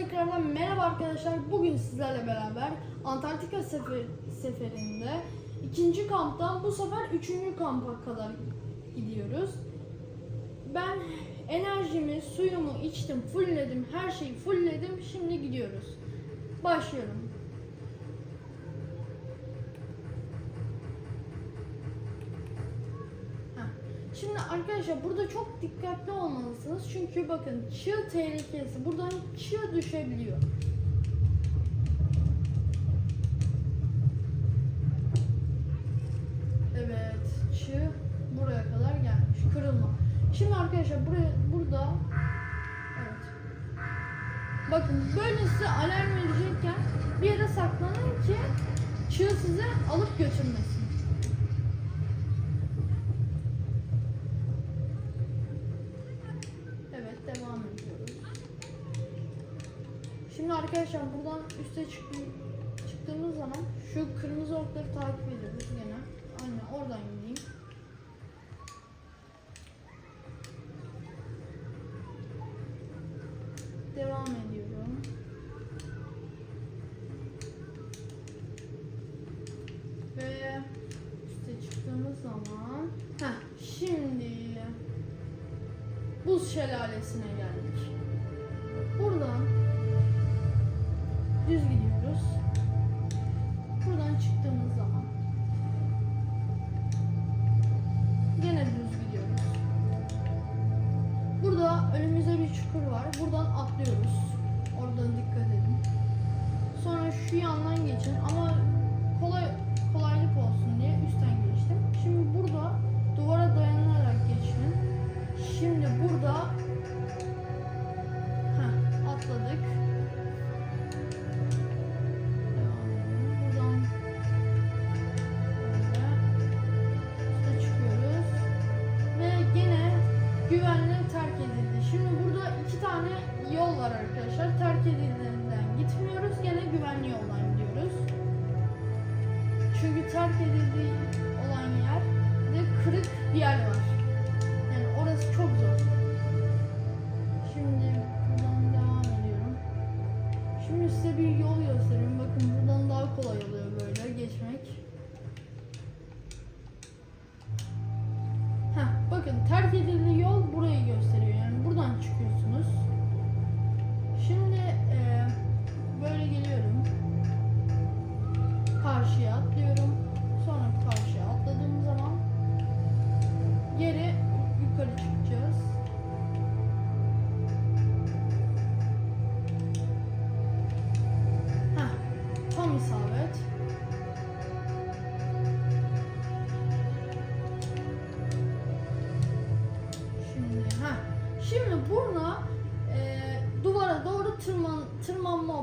tekrardan merhaba arkadaşlar. Bugün sizlerle beraber Antarktika sefer, seferinde ikinci kamptan bu sefer üçüncü kampa kadar gidiyoruz. Ben enerjimi, suyumu içtim, fullledim, her şeyi fullledim. Şimdi gidiyoruz. Başlıyorum. Heh. Şimdi arkadaşlar burada çok dikkatli olmalısınız. Çünkü bakın çığ tehlikesi. Buradan çığ düşebiliyor. Evet, çığ buraya kadar gelmiş. Kırılma. Şimdi arkadaşlar buraya burada evet. Bakın böyle size alarm verecekken bir yere saklanın ki çığ sizi alıp götürmesin. Evet devam ediyoruz. Şimdi arkadaşlar buradan üste çık çıktığımız zaman şu kırmızı okları takip ediyoruz gene. Aynen oradan gideyim. Devam ediyorum. Ve üste çıktığımız zaman Heh, şimdi buz şelalesine geldik. Buradan düz gidiyoruz. Buradan çıktığımız zaman gene düz gidiyoruz. Burada önümüzde bir çukur var. Buradan atlıyoruz. Oradan dikkat edin. Sonra şu yandan geçin ama güvenle terk edildi. Şimdi burada iki tane yol var arkadaşlar. Terk edildiğinden gitmiyoruz. Gene güvenli yoldan gidiyoruz. Çünkü terk edildiği olan yerde kırık bir yer var. Yani orası çok zor.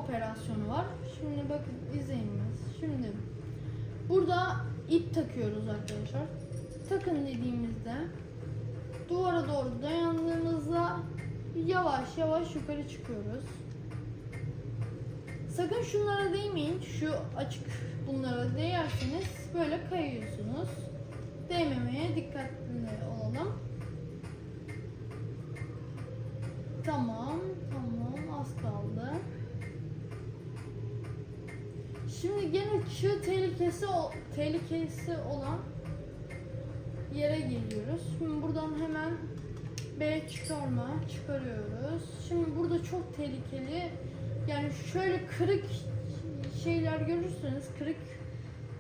Operasyonu var. Şimdi bakın izleyin biraz. Şimdi burada ip takıyoruz arkadaşlar. Takın dediğimizde duvara doğru dayandığımızda yavaş yavaş yukarı çıkıyoruz. Sakın şunlara değmeyin. Şu açık bunlara değerseniz böyle kayıyorsunuz. Değmemeye dikkatli olalım. Tamam, tamam az kaldı. Şimdi gene çığ tehlikesi tehlikesi olan yere geliyoruz. Şimdi buradan hemen B çıkarma çıkarıyoruz. Şimdi burada çok tehlikeli yani şöyle kırık şeyler görürseniz kırık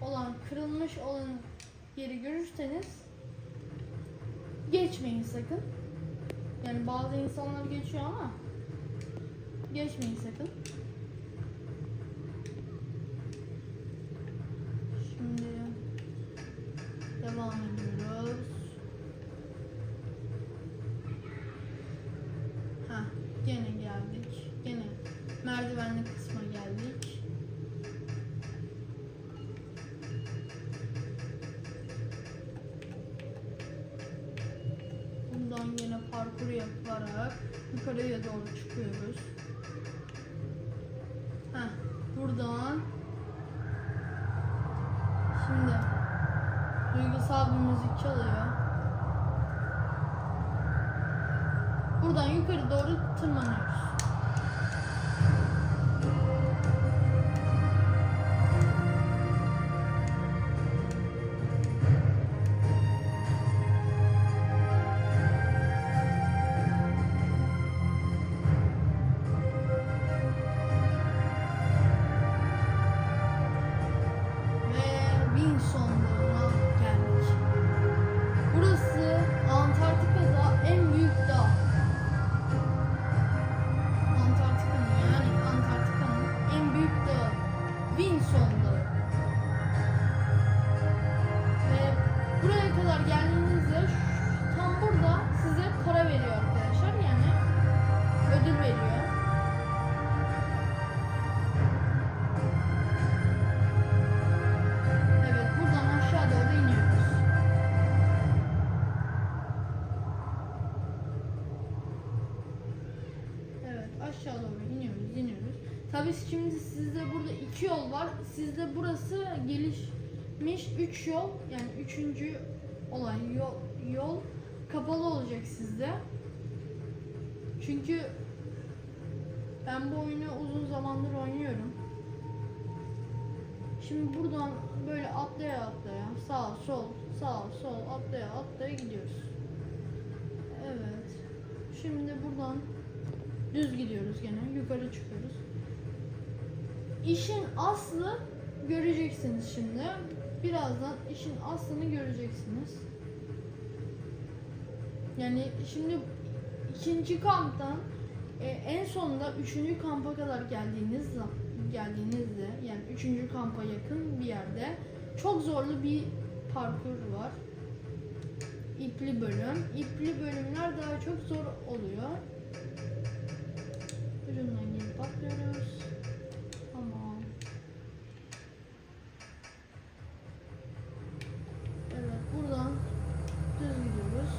olan kırılmış olan yeri görürseniz geçmeyin sakın. Yani bazı insanlar geçiyor ama geçmeyin sakın. Şimdi devam ediyoruz. Ha, gene geldik. Gene merdivenli kısma geldik. Bundan yine parkur yaparak yukarıya doğru çıkıyoruz. Heh, buradan şimdi duygusal bir müzik çalıyor. Buradan yukarı doğru tırmanıyoruz. Tabii şimdi sizde burada iki yol var. Sizde burası gelişmiş üç yol. Yani üçüncü olan yol, yol kapalı olacak sizde. Çünkü ben bu oyunu uzun zamandır oynuyorum. Şimdi buradan böyle atlaya atlaya sağ sol sağ sol atlaya atlaya gidiyoruz. Evet. Şimdi buradan düz gidiyoruz gene yukarı çıkıyoruz. İşin aslı göreceksiniz şimdi. Birazdan işin aslını göreceksiniz. Yani şimdi ikinci kamptan e, en sonunda üçüncü kampa kadar geldiğiniz geldiğinizde yani üçüncü kampa yakın bir yerde çok zorlu bir parkur var. İpli bölüm. İpli bölümler daha çok zor oluyor. Ucundan gelip atlıyoruz. Tamam. Evet buradan düz gidiyoruz.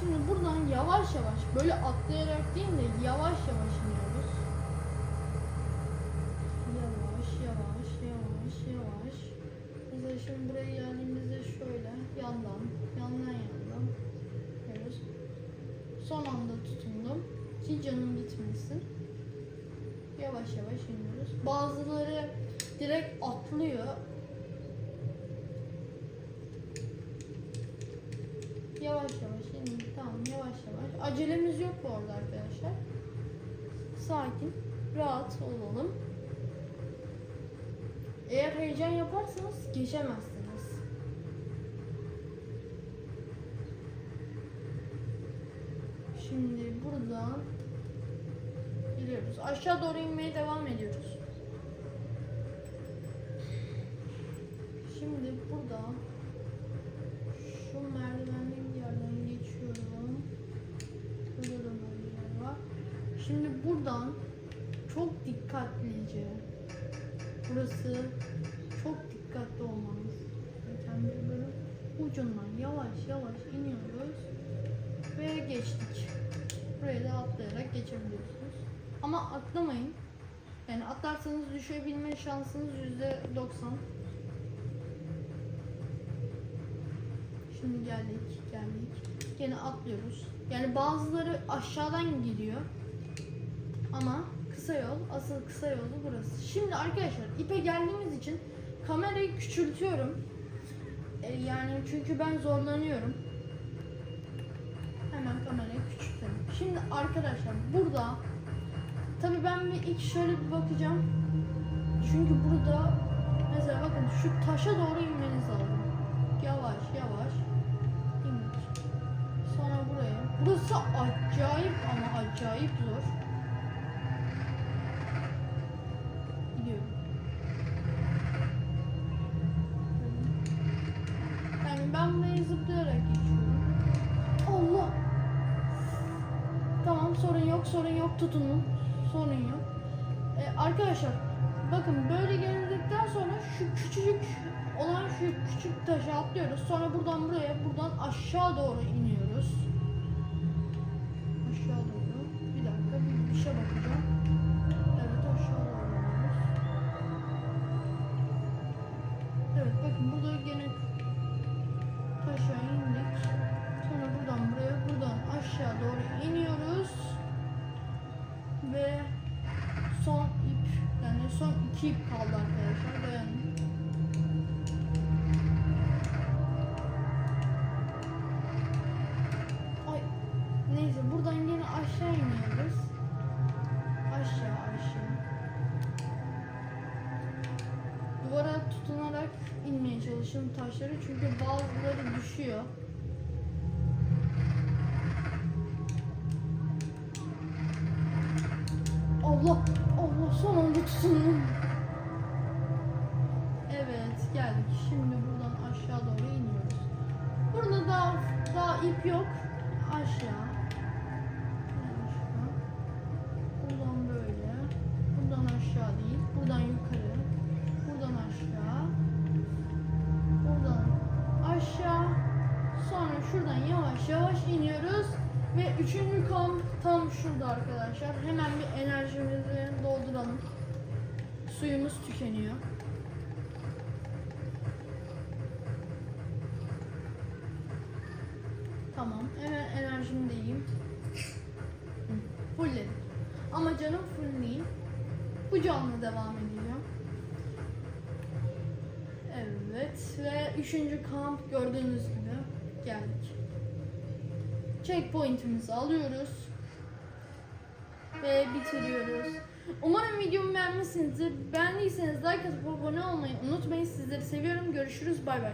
Şimdi buradan yavaş yavaş böyle atlayarak değil de yavaş yavaş iniyoruz. Yavaş yavaş yavaş yavaş. Mesela şimdi buraya geldiğimizde şöyle yandan yandan yandan yapıyoruz. Son anda tutundum. Hiç canım gitmesin. Yavaş yavaş iniyoruz. Bazıları direkt atlıyor. Yavaş yavaş inin. Yavaş yavaş. Acelemiz yok bu arada arkadaşlar. Sakin, rahat olalım. Eğer heyecan yaparsanız geçemezsiniz. Şimdi buradan gidiyoruz. Aşağı doğru inmeye devam ediyoruz. Şimdi buradan şu merdivenli bir yerden geçiyorum. Burada da merdiven var. Şimdi buradan çok dikkatlice burası çok dikkatli olmanız gereken bölüm. Ucundan yavaş yavaş iniyoruz ve geçtik. Buraya da atlayarak geçebiliyorsunuz. Ama atlamayın. Yani atlarsanız düşebilme şansınız yüzde 90. Şimdi geldik, geldik. Gene atlıyoruz. Yani bazıları aşağıdan gidiyor. Ama kısa yol, asıl kısa yolu burası. Şimdi arkadaşlar ipe geldiğimiz için kamerayı küçültüyorum. E, yani çünkü ben zorlanıyorum. Hemen kamerayı küçültelim. Şimdi arkadaşlar burada tabi ben bir ilk şöyle bir bakacağım. Çünkü burada mesela bakın şu taşa doğru inmeniz lazım. Yavaş yavaş indik. Sonra buraya. Burası acayip ama acayip zor. Sorun yok sorun yok tutunun. Sorun yok. Ee, arkadaşlar bakın böyle gelindikten sonra şu küçücük olan şu küçük taşı atlıyoruz. Sonra buradan buraya buradan aşağı doğru iniyoruz. Aşağı doğru. Bir dakika bir, şey bakacağım. Evet aşağı doğru iniyoruz. Evet bakın burada gene taşa indik. Aşağı doğru iniyoruz. Ve son ip, yani son iki ip kaldı arkadaşlar. Dayanın. Ay, neyse buradan yine aşağı iniyoruz. Aşağı aşağı. Duvara tutunarak inmeye çalışın taşları çünkü bazıları düşüyor. Allah Allah son anda tutundum. Evet geldik. Şimdi buradan aşağı doğru iniyoruz. Burada daha daha ip yok. Aşağı. Buradan böyle. Buradan aşağı değil. Buradan yukarı. Buradan aşağı. Buradan aşağı. Sonra şuradan yavaş yavaş iniyoruz. Ve üçüncü kamp tam şurada arkadaşlar. Hemen bir enerjimizi dolduralım. Suyumuz tükeniyor. Tamam. Hemen enerjimi de yiyeyim. Ama canım full değil. Bu canlı devam edeceğim. Evet ve üçüncü kamp gördüğünüz gibi geldik. Checkpoint'imizi alıyoruz. Ve bitiriyoruz. Umarım videomu beğenmişsinizdir. Beğendiyseniz like atıp abone olmayı unutmayın. Sizleri seviyorum. Görüşürüz. Bay bay.